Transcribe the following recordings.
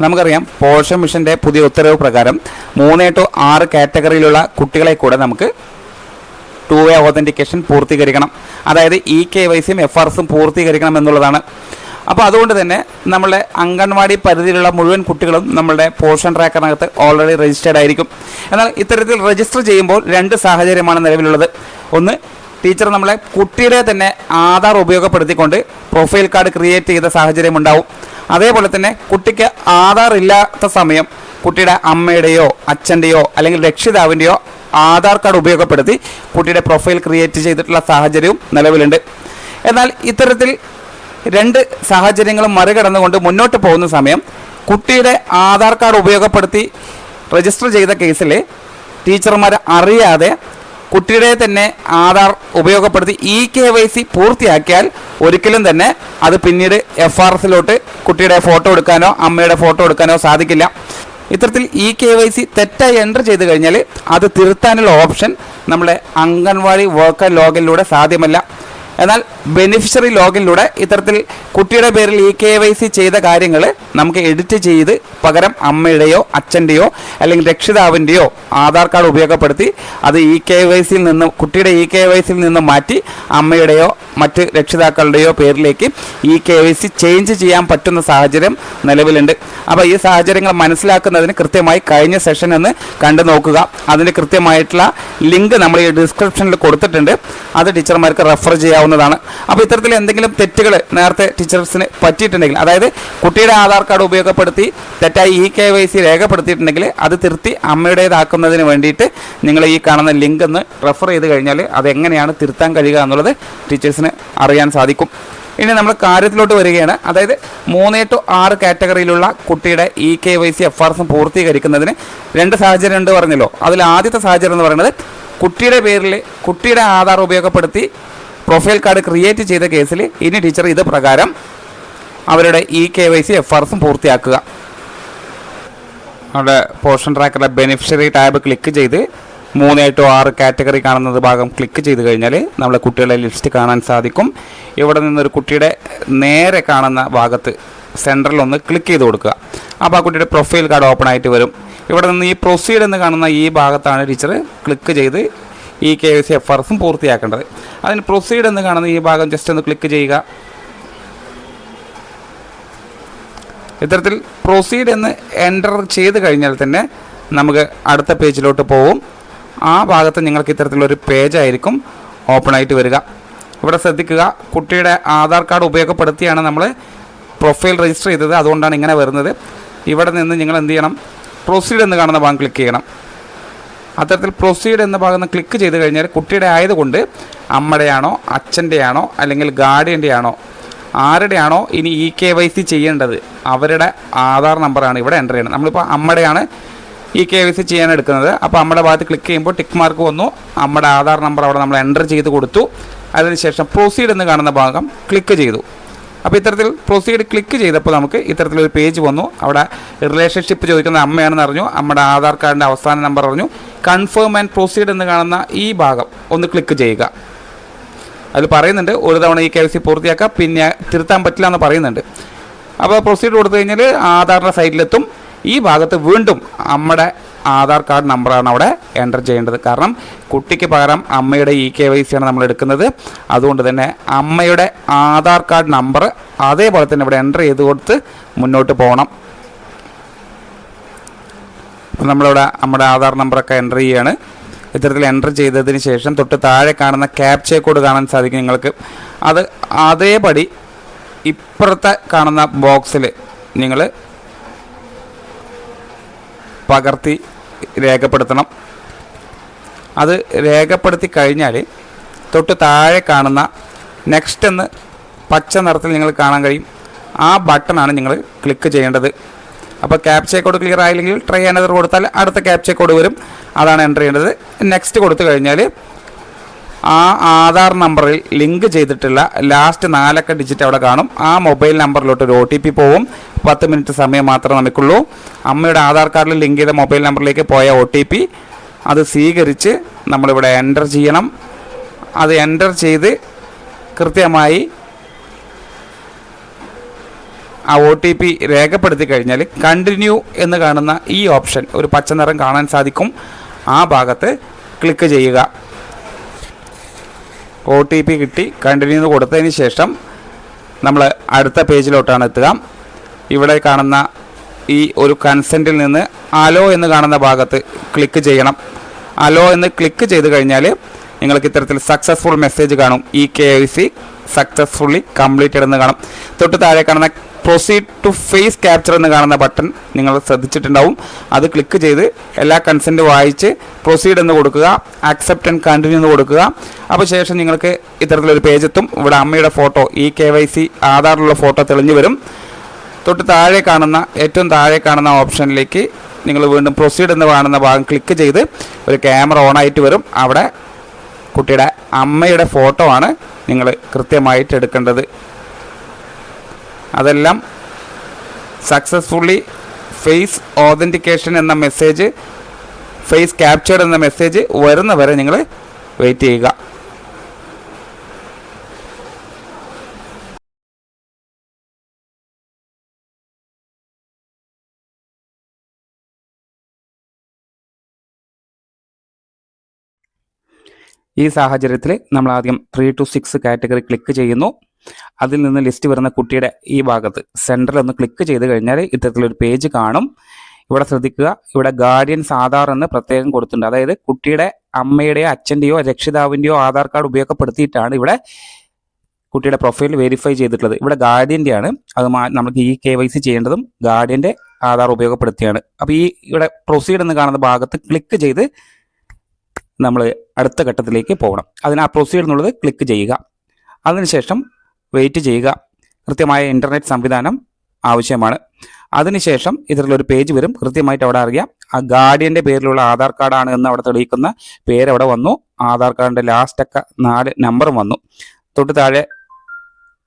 നമുക്കറിയാം പോഷൻ മിഷന്റെ പുതിയ ഉത്തരവ് പ്രകാരം മൂന്ന് ടു ആറ് കാറ്റഗറിയിലുള്ള കുട്ടികളെ കൂടെ നമുക്ക് ടു വേ ഓതന്റിക്കേഷൻ പൂർത്തീകരിക്കണം. അതായത് ഇ കെ വൈ സിയും എഫ് ആർ എസും പൂർത്തീകരിക്കണം എന്നുള്ളതാണ്. അപ്പോൾ അതുകൊണ്ട് തന്നെ നമ്മളുടെ അംഗൻവാടി പരിധിയിലുള്ള മുഴുവൻ കുട്ടികളും നമ്മളുടെ പോഷൻ ട്രാക്കറിനകത്ത് ഓൾറെഡി രജിസ്റ്റേർഡ് ആയിരിക്കും. എന്നാൽ ഇത്തരത്തിൽ രജിസ്റ്റർ ചെയ്യുമ്പോൾ രണ്ട് സാഹചര്യമാണ് നിലവിലുള്ളത്. ഒന്ന് ടീച്ചർ നമ്മളെ കുട്ടിയുടെ തന്നെ ആധാർ ഉപയോഗപ്പെടുത്തിക്കൊണ്ട് പ്രൊഫൈൽ കാർഡ് ക്രിയേറ്റ് ചെയ്ത സാഹചര്യം ഉണ്ടാവും. അതേപോലെ തന്നെ കുട്ടിക്ക് ആധാർ ഇല്ലാത്ത സമയം കുട്ടിയുടെ അമ്മയുടെയോ അച്ഛന്റെയോ അല്ലെങ്കിൽ രക്ഷിതാവിന്റെയോ ആധാർ കാർഡ് ഉപയോഗപ്പെടുത്തി കുട്ടിയുടെ പ്രൊഫൈൽ ക്രിയേറ്റ് ചെയ്തിട്ടുള്ള സാഹചര്യവും നിലവിലുണ്ട്. എന്നാൽ ഇത്തരത്തിൽ രണ്ട് സാഹചര്യങ്ങളും മറികടന്നുകൊണ്ട് മുന്നോട്ട് പോകുന്ന സമയം കുട്ടിയുടെ ആധാർ കാർഡ് ഉപയോഗപ്പെടുത്തി രജിസ്റ്റർ ചെയ്ത കേസിൽ ടീച്ചർമാർ അറിയാതെ കുട്ടിയുടെ തന്നെ ആധാർ ഉപയോഗപ്പെടുത്തി ഇ കെ വൈ സി പൂർത്തിയാക്കിയാൽ ഒരിക്കലും തന്നെ അത് പിന്നീട് എഫ് ആർ എസിലോട്ട് കുട്ടിയുടെ ഫോട്ടോ എടുക്കാനോ അമ്മയുടെ ഫോട്ടോ എടുക്കാനോ സാധിക്കില്ല. ഇത്തരത്തിൽ ഇ കെ വൈ സി തെറ്റായി എന്റർ ചെയ്ത് കഴിഞ്ഞാൽ അത് തിരുത്താനുള്ള ഓപ്ഷൻ നമ്മുടെ അംഗൻവാടി വർക്കർ ലോഗിലൂടെ സാധ്യമല്ല. എന്നാൽ ബെനിഫിഷ്യറി ലോഗിനിലൂടെ ഇത്തരത്തിൽ കുട്ടിയുടെ പേരിൽ ഇ കെ വൈ സി ചെയ്ത കാര്യങ്ങൾ നമുക്ക് എഡിറ്റ് ചെയ്ത് പകരം അമ്മയുടെയോ അച്ഛന്റെയോ അല്ലെങ്കിൽ രക്ഷിതാവിന്റെയോ ആധാർ കാർഡ് ഉപയോഗപ്പെടുത്തി അത് ഇ കെ വൈ സിയിൽ നിന്ന് കുട്ടിയുടെ ഇ കെ വൈ സിയിൽ നിന്ന് മാറ്റി അമ്മയുടെയോ മറ്റ് രക്ഷിതാക്കളുടെയോ പേരിലേക്ക് E K Y C change ചെയ്യാൻ പറ്റുന്ന സാഹചര്യം നിലവിലുണ്ട്. അപ്പോൾ ഈ സാഹചര്യങ്ങൾ മനസ്സിലാക്കുന്നതിന് കൃത്യമായി കഴിഞ്ഞ സെഷൻ എന്ന് കണ്ടു നോക്കുക. അതിന് കൃത്യമായിട്ടുള്ള ലിങ്ക് നമ്മൾ ഈ ഡിസ്ക്രിപ്ഷനിൽ കൊടുത്തിട്ടുണ്ട്. അത് ടീച്ചർമാർക്ക് റെഫർ ചെയ്യാവുന്നതാണ് അപ്പോൾ ഇത്തരത്തിൽ എന്തെങ്കിലും തെറ്റുകൾ നേരത്തെ ടീച്ചേഴ്സിന് പറ്റിയിട്ടുണ്ടെങ്കിൽ അതായത് കുട്ടിയുടെ ആധാർ കാർഡ് ഉപയോഗപ്പെടുത്തി തെറ്റായി ഇ കെ വൈ സി രേഖപ്പെടുത്തിയിട്ടുണ്ടെങ്കിൽ അത് തിരുത്തി അമ്മയുടേതാക്കുന്നതിന് വേണ്ടിയിട്ട് നിങ്ങൾ ഈ കാണുന്ന ലിങ്ക് ഒന്ന് റെഫർ ചെയ്ത് കഴിഞ്ഞാൽ അതെങ്ങനെയാണ് തിരുത്താൻ കഴിയുക എന്നുള്ളത് ടീച്ചേഴ്സിന് അറിയാൻ സാധിക്കും. ഇനി നമ്മൾ കാര്യത്തിലോട്ട് വരികയാണ്. അതായത് മൂന്ന് ടു ആറ് കാറ്റഗറിയിലുള്ള കുട്ടിയുടെ E K Y C F R എസും പൂർത്തീകരിക്കുന്നതിന് രണ്ട് സാഹചര്യം ഉണ്ട് പറഞ്ഞല്ലോ. അതിൽ ആദ്യത്തെ സാഹചര്യം എന്ന് പറയുന്നത് കുട്ടിയുടെ പേരിൽ കുട്ടിയുടെ ആധാർ ഉപയോഗപ്പെടുത്തി പ്രൊഫൈൽ കാർഡ് ക്രിയേറ്റ് ചെയ്ത കേസിൽ ഇനി ടീച്ചർ ഇത് പ്രകാരം അവരുടെ E K Y C F R എസും പൂർത്തിയാക്കുക. അവിടെ പോർഷൻ ട്രാക്കറുടെ ബെനിഫിഷ്യറി ടാബ് ക്ലിക്ക് ചെയ്ത് മൂന്ന് ടു ആറ് കാറ്റഗറി കാണുന്നത് ഭാഗം ക്ലിക്ക് ചെയ്ത് കഴിഞ്ഞാൽ നമ്മളെ കുട്ടികളുടെ ലിസ്റ്റ് കാണാൻ സാധിക്കും. ഇവിടെ നിന്നൊരു കുട്ടിയുടെ നേരെ കാണുന്ന ഭാഗത്ത് സെന്ററിൽ ഒന്ന് ക്ലിക്ക് ചെയ്ത് കൊടുക്കുക. അപ്പോൾ ആ കുട്ടിയുടെ പ്രൊഫൈൽ കാർഡ് ഓപ്പൺ ആയിട്ട് വരും. ഇവിടെ നിന്ന് ഈ പ്രൊസീഡ് എന്ന് കാണുന്ന ഈ ഭാഗത്താണ് ടീച്ചർ ക്ലിക്ക് ചെയ്ത് E K Y C F R എസും പൂർത്തിയാക്കേണ്ടത്. അതിന് പ്രൊസീഡ് എന്ന് കാണുന്ന ഈ ഭാഗം ജസ്റ്റ് ഒന്ന് ക്ലിക്ക് ചെയ്യുക. ഇത്തരത്തിൽ പ്രൊസീഡ് എന്ന് എന്റർ ചെയ്ത് കഴിഞ്ഞാൽ തന്നെ നമുക്ക് അടുത്ത പേജിലോട്ട് പോവും. ആ ഭാഗത്ത് നിങ്ങൾക്ക് ഇത്തരത്തിലൊരു പേജായിരിക്കും ഓപ്പൺ ആയിട്ട് വരിക. ഇവിടെ ശ്രദ്ധിക്കുക കുട്ടിയുടെ ആധാർ കാർഡ് ഉപയോഗപ്പെടുത്തിയാണ് നമ്മൾ പ്രൊഫൈൽ രജിസ്റ്റർ ചെയ്തത്. അതുകൊണ്ടാണ് ഇങ്ങനെ വരുന്നത്. ഇവിടെ നിന്ന് നിങ്ങൾ എന്ത് ചെയ്യണം? പ്രൊസീഡ് എന്ന് കാണുന്ന ഭാഗം ക്ലിക്ക് ചെയ്യണം. അത്തരത്തിൽ പ്രൊസീഡ് എന്ന ഭാഗം ക്ലിക്ക് ചെയ്ത് കഴിഞ്ഞാൽ കുട്ടിയുടെ ആയതുകൊണ്ട് അമ്മയുടെയാണോ അച്ഛന്റെയാണോ അല്ലെങ്കിൽ ഗാർഡിയന്റെയാണോ ആരുടെയാണോ ഇനി ഇ കെ വൈ സി ചെയ്യേണ്ടത് അവരുടെ ആധാർ നമ്പറാണ് ഇവിടെ എന്റർ ചെയ്യുന്നത് നമ്മളിപ്പോൾ അമ്മയുടെയാണ് ഇ കെ വൈ സി ചെയ്യാൻ എടുക്കുന്നത്. അപ്പോൾ അമ്മയുടെ ഭാഗത്ത് ക്ലിക്ക് ചെയ്യുമ്പോൾ ടിക്ക് മാർക്ക് വന്നു. അമ്മയുടെ ആധാർ നമ്പർ അവിടെ നമ്മൾ എന്റർ ചെയ്ത് കൊടുത്തു. അതിനുശേഷം പ്രൊസീഡ് എന്ന് കാണുന്ന ഭാഗം ക്ലിക്ക് ചെയ്തു. അപ്പോൾ ഇത്തരത്തിൽ പ്രൊസീഡ് ക്ലിക്ക് ചെയ്തപ്പോൾ നമുക്ക് ഇത്തരത്തിലൊരു പേജ് വന്നു. അവിടെ റിലേഷൻഷിപ്പ് ചോദിക്കുന്ന അമ്മയാണെന്ന് അറിഞ്ഞു. അമ്മയുടെ ആധാർ കാർഡിന്റെ അവസാന നമ്പർ അറിഞ്ഞു. കൺഫേം ആൻഡ് പ്രൊസീഡ് എന്ന് കാണുന്ന ഈ ഭാഗം ഒന്ന് ക്ലിക്ക് ചെയ്യുക. അതിൽ പറയുന്നുണ്ട് ഒരു തവണ ഈ കെ സി പൂർത്തിയാക്കുക പിന്നെ തിരുത്താൻ പറ്റില്ല എന്ന് പറയുന്നുണ്ട്. അപ്പോൾ പ്രൊസീഡ് കൊടുത്തു കഴിഞ്ഞാൽ ആധാറിന്റെ സൈറ്റിലെത്തും ഈ ഭാഗത്ത് വീണ്ടും നമ്മുടെ ആധാർ കാർഡ് നമ്പറാണ് അവിടെ എന്റർ ചെയ്യേണ്ടത്. കാരണം കുട്ടിക്ക് പകരം അമ്മയുടെ ഇ കെ വൈ സിയാണ് നമ്മൾ എടുക്കുന്നത്. അതുകൊണ്ട് തന്നെ അമ്മയുടെ ആധാർ കാർഡ് നമ്പർ അതേപോലെ തന്നെ ഇവിടെ എന്റർ ചെയ്ത് കൊടുത്ത് മുന്നോട്ട് പോകണം. അപ്പോൾ നമ്മളിവിടെ നമ്മുടെ ആധാർ നമ്പറൊക്കെ എന്റർ ചെയ്യുകയാണ് ഇത്തരത്തിൽ എന്റർ ചെയ്തതിന് ശേഷം തൊട്ട് താഴെ കാണുന്ന ക്യാപ്ചേ കോഡ് കാണാൻ സാധിക്കും നിങ്ങൾക്ക്. അത് അതേപടി ഇപ്പുറത്തെ കാണുന്ന ബോക്സിൽ നിങ്ങൾ പകർത്തി രേഖപ്പെടുത്തണം. അത് രേഖപ്പെടുത്തി കഴിഞ്ഞാൽ തൊട്ട് താഴെ കാണുന്ന നെക്സ്റ്റ് എന്ന് പച്ച നിറത്തിൽ നിങ്ങൾ കാണാൻ കഴിയും. ആ ബട്ടണാണ് നിങ്ങൾ ക്ലിക്ക് ചെയ്യേണ്ടത്. അപ്പോൾ ക്യാപ്ച കോഡ് ക്ലിയർ ആയില്ലെങ്കിൽ ട്രൈ അനദർ കൊടുത്താൽ അടുത്ത ക്യാപ്ച കോഡ് വരും. അതാണ് എന്റർ ചെയ്യേണ്ടത്. നെക്സ്റ്റ് കൊടുത്തു കഴിഞ്ഞാൽ ആ ആധാർ നമ്പറിൽ ലിങ്ക് ചെയ്തിട്ടുള്ള ലാസ്റ്റ് നാലക്ക ഡിജിറ്റ് അവിടെ കാണും. ആ മൊബൈൽ നമ്പറിലോട്ട് ഒരു ഒ ടി പി പോവും. പത്ത് മിനിറ്റ് സമയം മാത്രമേ നമുക്കുള്ളൂ. അമ്മയുടെ ആധാർ കാർഡിൽ ലിങ്ക് ചെയ്ത മൊബൈൽ നമ്പറിലേക്ക് പോയ ഒ ടി പി അത് സ്വീകരിച്ച് നമ്മളിവിടെ എന്റർ ചെയ്യണം. അത് എന്റർ ചെയ്ത് കൃത്യമായി ആ ഒ ടി പി രേഖപ്പെടുത്തി കഴിഞ്ഞാൽ കണ്ടിന്യൂ എന്ന് കാണുന്ന ഈ ഓപ്ഷൻ ഒരു പച്ച നിറം കാണാൻ സാധിക്കും. ആ ഭാഗത്ത് ക്ലിക്ക് ചെയ്യുക. ഒ ടി പി കിട്ടി കണ്ടിന്യൂ എന്ന് കൊടുത്തതിന് ശേഷം നമ്മൾ അടുത്ത പേജിലോട്ടാണ് എത്തുക. ഇവിടെ കാണുന്ന ഈ ഒരു കൺസെന്റിൽ നിന്ന് അലോ എന്ന് കാണുന്ന ഭാഗത്ത് ക്ലിക്ക് ചെയ്യണം. അലോ എന്ന് ക്ലിക്ക് ചെയ്ത് കഴിഞ്ഞാൽ നിങ്ങൾക്ക് ഇത്തരത്തിൽ സക്സസ്ഫുൾ മെസ്സേജ് കാണും. E K I C successfully completed എന്ന് കാണും. തൊട്ട് താഴെ കാണുന്ന പ്രൊസീഡ് ടു ഫേസ് ക്യാപ്ചർ എന്ന് കാണുന്ന ബട്ടൺ നിങ്ങൾ ശ്രദ്ധിച്ചിട്ടുണ്ടാവും. അത് ക്ലിക്ക് ചെയ്ത് എല്ലാ കൺസെന്റ് വായിച്ച് പ്രൊസീഡ് എന്ന് കൊടുക്കുക ആക്സെപ്റ്റ് ആൻഡ് കണ്ടിന്യൂ എന്ന് കൊടുക്കുക. അപ്പോൾ ശേഷം നിങ്ങൾക്ക് ഇത്തരത്തിലൊരു പേജ് എത്തും. ഇവിടെ അമ്മയുടെ photo E K Y C ആധാറിലുള്ള photo തെളിഞ്ഞു വരും. തൊട്ട് താഴെ കാണുന്ന ഏറ്റവും താഴെ കാണുന്ന ഓപ്ഷനിലേക്ക് നിങ്ങൾ വീണ്ടും പ്രൊസീഡ് എന്ന് കാണുന്ന ഭാഗം ക്ലിക്ക് ചെയ്ത് ഒരു ക്യാമറ ഓൺ ആയിട്ട് വരും. അവിടെ കുട്ടിയുടെ അമ്മയുടെ ഫോട്ടോ ആണ് നിങ്ങൾ കൃത്യമായിട്ട് എടുക്കേണ്ടത്. അതെല്ലാം സക്സസ്ഫുള്ളി ഫേസ് ഓതന്റിക്കേഷൻ എന്ന മെസ്സേജ് ഫേസ് ക്യാപ്ചേർഡ് എന്ന മെസ്സേജ് വരുന്നവരെ നിങ്ങൾ വെയിറ്റ് ചെയ്യുക. ഈ സാഹചര്യത്തിൽ നമ്മൾ ആദ്യം three two six category click ചെയ്യുന്നു. അതിൽ നിന്ന് ലിസ്റ്റ് വരുന്ന കുട്ടിയുടെ ഈ ഭാഗത്ത് സെന്ററിൽ ഒന്ന് ക്ലിക്ക് ചെയ്ത് കഴിഞ്ഞാൽ ഇത്തരത്തിലൊരു പേജ് കാണും. ഇവിടെ ശ്രദ്ധിക്കുക ഇവിടെ ഗാർഡിയൻ ആധാർ എന്ന് പ്രത്യേകം കൊടുത്തിട്ടുണ്ട്. അതായത് കുട്ടിയുടെ അമ്മയുടെയോ അച്ഛന്റെയോ രക്ഷിതാവിന്റെയോ ആധാർ കാർഡ് ഉപയോഗപ്പെടുത്തിയിട്ടാണ് ഇവിടെ കുട്ടിയുടെ പ്രൊഫൈൽ വെരിഫൈ ചെയ്തിട്ടുള്ളത്. ഇവിടെ ഗാർഡിയന്റെ ആണ്. അത് നമുക്ക് ഈ കെ വൈ സി ചെയ്യേണ്ടതും ഗാർഡിയന്റെ ആധാർ ഉപയോഗപ്പെടുത്തിയാണ്. അപ്പോൾ ഈ ഇവിടെ പ്രൊസീഡ് എന്ന് കാണുന്ന ഭാഗത്ത് ക്ലിക്ക് ചെയ്ത് നമ്മൾ അടുത്ത ഘട്ടത്തിലേക്ക് പോകണം. അതിന് ആ പ്രൊസീഡ് എന്നുള്ളത് ക്ലിക്ക് ചെയ്യുക. അതിനുശേഷം വെയിറ്റ് ചെയ്യുക. കൃത്യമായ ഇന്റർനെറ്റ് സംവിധാനം ആവശ്യമാണ്. അതിനുശേഷം ഇതിലൊരു പേജ് വരും. കൃത്യമായിട്ട് അവിടെ അറിയാം. ആ ഗാർഡിയന്റെ പേരിലുള്ള ആധാർ കാർഡാണ് എന്ന് അവിടെ തെളിയിക്കുന്ന പേര് അവിടെ വന്നു. ആധാർ കാർഡിന്റെ ലാസ്റ്റ് ഒക്കെ നാല് നമ്പറും വന്നു. തൊട്ട് താഴെ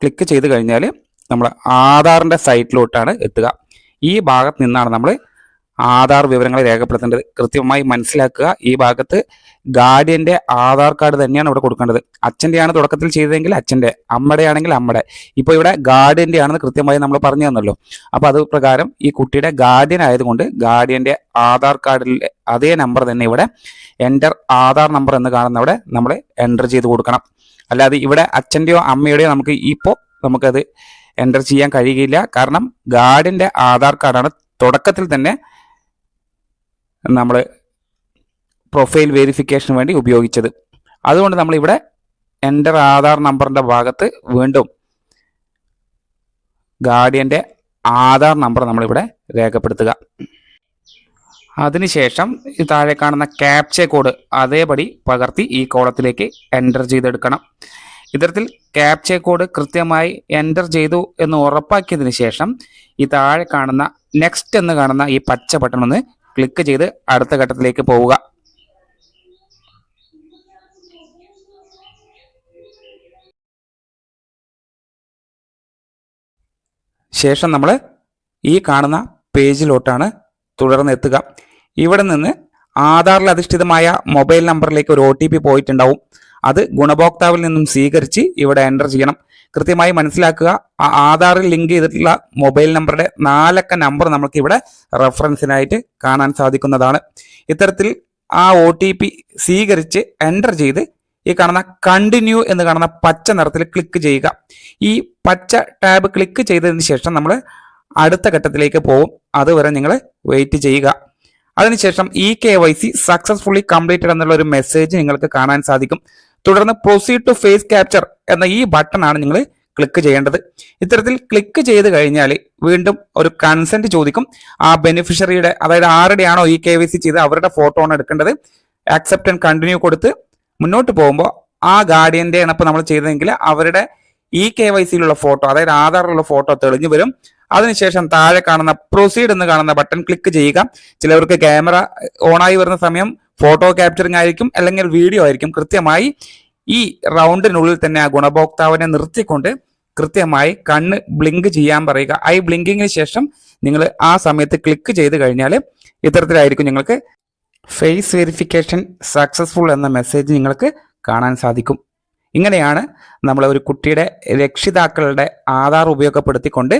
ക്ലിക്ക് ചെയ്ത് കഴിഞ്ഞാൽ നമ്മൾ ആധാറിന്റെ സൈറ്റിലോട്ടാണ് എത്തുക. ഈ ഭാഗത്ത് നിന്നാണ് നമ്മൾ ആധാർ വിവരങ്ങൾ രേഖപ്പെടുത്തേണ്ടത് കൃത്യമായി മനസ്സിലാക്കുക. ഈ ഭാഗത്ത് ഗാർഡിയന്റെ ആധാർ കാർഡ് തന്നെയാണ് ഇവിടെ കൊടുക്കേണ്ടത്. അച്ഛന്റെയാണ് തുടക്കത്തിൽ ചെയ്തതെങ്കിൽ അച്ഛന്റെ അമ്മയുടെ ആണെങ്കിൽ അമ്മയുടെ. ഇപ്പോൾ ഇവിടെ ഗാർഡിയന്റെ ആണെന്ന് കൃത്യമായി നമ്മൾ പറഞ്ഞു തന്നല്ലോ. അപ്പോൾ അത് പ്രകാരം ഈ കുട്ടിയുടെ ഗാർഡിയൻ ആയതുകൊണ്ട് ഗാർഡിയന്റെ ആധാർ കാർഡിലെ അതേ നമ്പർ തന്നെ ഇവിടെ എന്റർ ആധാർ നമ്പർ എന്ന് കാണുന്ന അവിടെ നമ്മൾ എന്റർ ചെയ്ത് കൊടുക്കണം. അല്ലാതെ ഇവിടെ അച്ഛന്റെയോ അമ്മയുടെയോ നമുക്ക് ഇപ്പോൾ നമുക്കത് എന്റർ ചെയ്യാൻ കഴിയുകയില്ല. കാരണം ഗാർഡിയന്റെ ആധാർ കാർഡാണ് തുടക്കത്തിൽ തന്നെ നമ്മൾ പ്രൊഫൈൽ വെരിഫിക്കേഷന് വേണ്ടി ഉപയോഗിച്ചത്. അതുകൊണ്ട് നമ്മൾ ഇവിടെ എന്റർ ആധാർ നമ്പറിന്റെ ഭാഗത്ത് വീണ്ടും ഗാർഡിയന്റെ ആധാർ നമ്പർ നമ്മളിവിടെ രേഖപ്പെടുത്തുക. അതിനുശേഷം ഈ താഴെ കാണുന്ന ക്യാപ്ച കോഡ് അതേപടി പകർത്തി ഈ കോളത്തിലേക്ക് എന്റർ ചെയ്തെടുക്കണം. ഇത്തരത്തിൽ ക്യാപ്ച കോഡ് കൃത്യമായി എന്റർ ചെയ്തു എന്ന് ഉറപ്പാക്കിയതിന് ശേഷം ഈ താഴെ കാണുന്ന നെക്സ്റ്റ് എന്ന് കാണുന്ന ഈ പച്ച ബട്ടൺ ഒന്ന് ക്ലിക്ക് ചെയ്ത് അടുത്ത ഘട്ടത്തിലേക്ക് പോവുക. ശേഷം നമ്മൾ ഈ കാണുന്ന പേജിലോട്ടാണ് തുടർന്ന് എത്തുക. ഇവിടെ നിന്ന് ആധാറിൽ അധിഷ്ഠിതമായ മൊബൈൽ നമ്പറിലേക്ക് ഒരു ഒ ടി പി പോയിട്ടുണ്ടാവും. അത് ഗുണഭോക്താവിൽ നിന്നും സ്വീകരിച്ച് ഇവിടെ എന്റർ ചെയ്യണം. കൃത്യമായി മനസ്സിലാക്കുക. ആധാറിൽ ലിങ്ക് ചെയ്തിട്ടുള്ള മൊബൈൽ നമ്പറുടെ നാലക്ക നമ്പർ നമുക്ക് ഇവിടെ റെഫറൻസിനായിട്ട് കാണാൻ സാധിക്കുന്നതാണ്. ഇത്തരത്തിൽ ആ ഒ ടി പി സ്വീകരിച്ച് എന്റർ ചെയ്ത് ഈ കാണുന്ന കണ്ടിന്യൂ എന്ന് കാണുന്ന പച്ച നിറത്തിൽ ക്ലിക്ക് ചെയ്യുക. ഈ പച്ച ടാബ് ക്ലിക്ക് ചെയ്തതിന് ശേഷം നമ്മൾ അടുത്ത ഘട്ടത്തിലേക്ക് പോകും. അതുവരെ നിങ്ങൾ വെയിറ്റ് ചെയ്യുക. അതിനുശേഷം E K Y C successfully completed എന്നുള്ള ഒരു മെസ്സേജ് നിങ്ങൾക്ക് കാണാൻ സാധിക്കും. തുടർന്ന് പ്രൊസീഡ് ടു ഫേസ് ക്യാപ്ചർ എന്ന ഈ ബട്ടൺ ആണ് നിങ്ങൾ ക്ലിക്ക് ചെയ്യേണ്ടത്. ഇത്തരത്തിൽ ക്ലിക്ക് ചെയ്ത് കഴിഞ്ഞാൽ വീണ്ടും ഒരു കൺസെന്റ് ചോദിക്കും. ആ ബെനിഫിഷ്യറിയുടെ അതായത് ആരുടെയാണോ ഈ കെ സി ചെയ്ത് അവരുടെ ഫോട്ടോ ആണ് എടുക്കേണ്ടത്. ആക്സെപ്റ്റ് ആൻഡ് കണ്ടിന്യൂ കൊടുത്ത് മുന്നോട്ട് പോകുമ്പോൾ ആ ഗാർഡിയന്റെ ആണ് നമ്മൾ ചെയ്തതെങ്കിൽ അവരുടെ ഇ കെ വൈ സിയിലുള്ള ഫോട്ടോ അതായത് ആധാറിലുള്ള ഫോട്ടോ തെളിഞ്ഞു വരും. അതിനുശേഷം താഴെ കാണുന്ന പ്രൊസീഡ് എന്ന് കാണുന്ന ബട്ടൺ ക്ലിക്ക് ചെയ്യുക. ചിലവർക്ക് ക്യാമറ ഓണായി വരുന്ന സമയം ഫോട്ടോ ക്യാപ്ചറിങ് ആയിരിക്കും അല്ലെങ്കിൽ വീഡിയോ ആയിരിക്കും കൃത്യമായി ഈ റൗണ്ടിനുള്ളിൽ തന്നെ ആ ഗുണഭോക്താവിനെ നിർത്തിക്കൊണ്ട് കൃത്യമായി കണ്ണ് ബ്ലിങ്ക് ചെയ്യാൻ പറയുക. ഐ ബ്ലിങ്കിങ്ങിന് ശേഷം നിങ്ങൾ ആ സമയത്ത് ക്ലിക്ക് ചെയ്ത് കഴിഞ്ഞാൽ ഇത്തരത്തിലായിരിക്കും നിങ്ങൾക്ക് ഫേസ് വെരിഫിക്കേഷൻ സക്സസ്ഫുൾ എന്ന മെസ്സേജ് നിങ്ങൾക്ക് കാണാൻ സാധിക്കും. ഇങ്ങനെയാണ് നമ്മൾ ഒരു കുട്ടിയുടെ രക്ഷിതാക്കളുടെ ആധാർ ഉപയോഗപ്പെടുത്തിക്കൊണ്ട്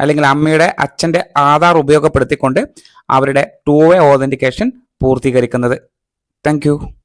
അല്ലെങ്കിൽ അമ്മയുടെ അച്ഛന്റെ ആധാർ ഉപയോഗപ്പെടുത്തിക്കൊണ്ട് അവരുടെ ടു വേ ഓതന്റിക്കേഷൻ പൂർത്തീകരിക്കുന്നത്. താങ്ക്